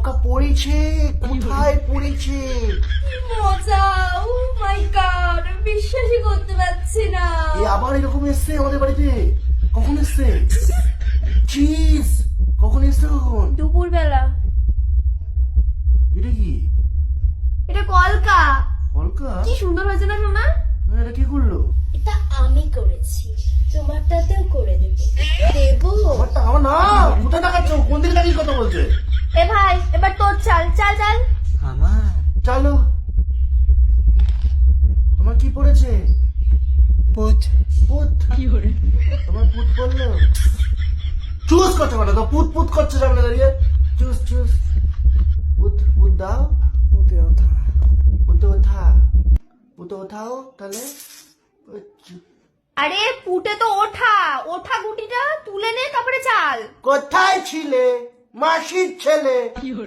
পড়েছে কোথায় পড়েছে? মজা ও মাই গড বিশ্বাসই করতে পারছি না। এ আবার এরকম এসছে আমাদের বাড়িতে? কখন এসছে? চিজ কখন এসছে কখন? দুপুরবেলা। এটা কি? এটা কলকা। অলকা কি সুন্দর হয়েছে না সোনা? হ্যাঁ, এটা কি করল? এটা আমি করেছি। তোমারটাতেও করে দেব। দেবো? আমারটা আমার না কোথায় দেখাচ্ছ? কোন দিকে দাঁড়িয়ে কথা বলছে এ ভাই এবার তোর চাল চাল চাল। আমার? চালো। তোমার কি পড়েছে? পুত। পুত? তোমার পুত পড়ল? চুজ করতে পারো তো পুত পুত করছে সামনে দাঁড়িয়ে। চুজ চুজ পুত পুত দাও। পুতে ওঠা। পুতে ওঠা। পুতে ওঠাও তাহলে। আরে পুটে তো ওঠা। ওঠা গুটিটা তুলে নে তারপরে চাল। কোথায় ছিলে? মাসির ছেলে।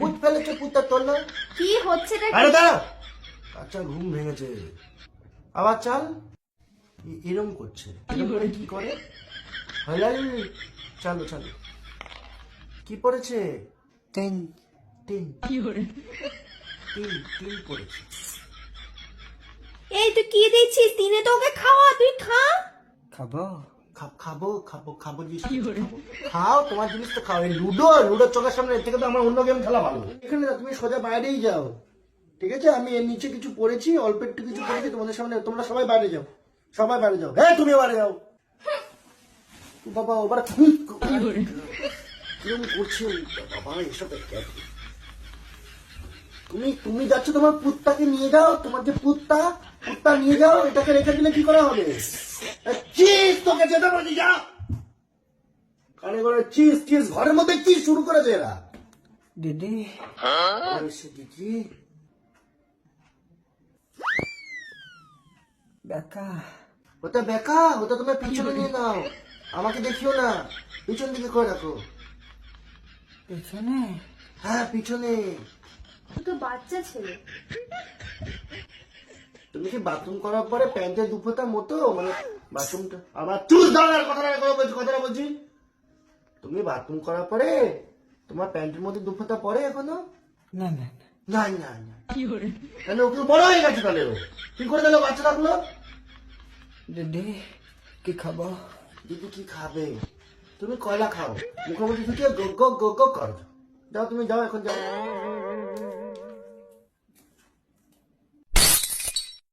পুত ফেলেছে পুতে তোলো। কি হচ্ছে আরে দাঁড়া আচ্ছা ঘুম ভেঙেছে। আবার চাল? এরম করছে। এরম করে কি করে? হাইলাই চালো চালো। কি পড়েছে? তিন। তিন। তিন তিন পড়েছে। এই তুই কি দিচ্ছিস? তিনে তো ওকে খাওয়া তুই খা। খাব। খাব খাব খাব জিনিস। খাও তোমার জিনিস তো খাও। এই লুডো লুডোর চোখের সামনে এর থেকে তো আমার অন্য গেম খেলা ভালো। এখানে তুমি সোজা বাইরেই যাও। ঠিক আছে? আমি এর নিচে কিছু পড়েছি অল্প একটু কিছু পড়েছি তোমাদের সামনে তোমরা সবাই বাইরে যাও। সবাই বাইরে যাও। হ্যাঁ তুমি বাইরে যাও। বাবা ওবার কিরম করছে? বাবা এসব তুমি তুমি যাচ্ছ তোমার পুত্তাকে নিয়ে যাও তোমার যে পুত্তা পুত্তা নিয়ে যাও এটাকে রেখে দিলে কি করা হবে? চিজ তোকে যেতে বলি যা। কানে করে চিজ চিজ ঘরের মধ্যে কি শুরু করেছে এরা। দিদি। দিদি। বেকা। ওটা বেকা ওটা তোমার পিছনে নিয়ে নাও। আমাকে দেখিও না। পিছন দিকে করে রাখো পিছনে? হ্যাঁ পিছনে। তো বাচ্চা ছেলে। তুমি কি বাথরুম করার পরে প্যান্টের দুপোতা মতো? মানে বাথরুমটা আবার চুল দাঁড়ার কথাটা কথা বলছি কথাটা বলছি। তুমি বাথরুম করার পরে তোমার প্যান্টের মধ্যে দুপোতা পরে এখনও? না না না। না না কেন ওকে বড় হয়ে গেছে তাহলে ও। কি করে তাহলে বাচ্চা থাকল দিদি কি খাব? দিদি কি খাবে? তুমি কয়লা খাও? মুখোমুখি থেকে গো গো গো গো করো। যাও তুমি যাও এখন যাও।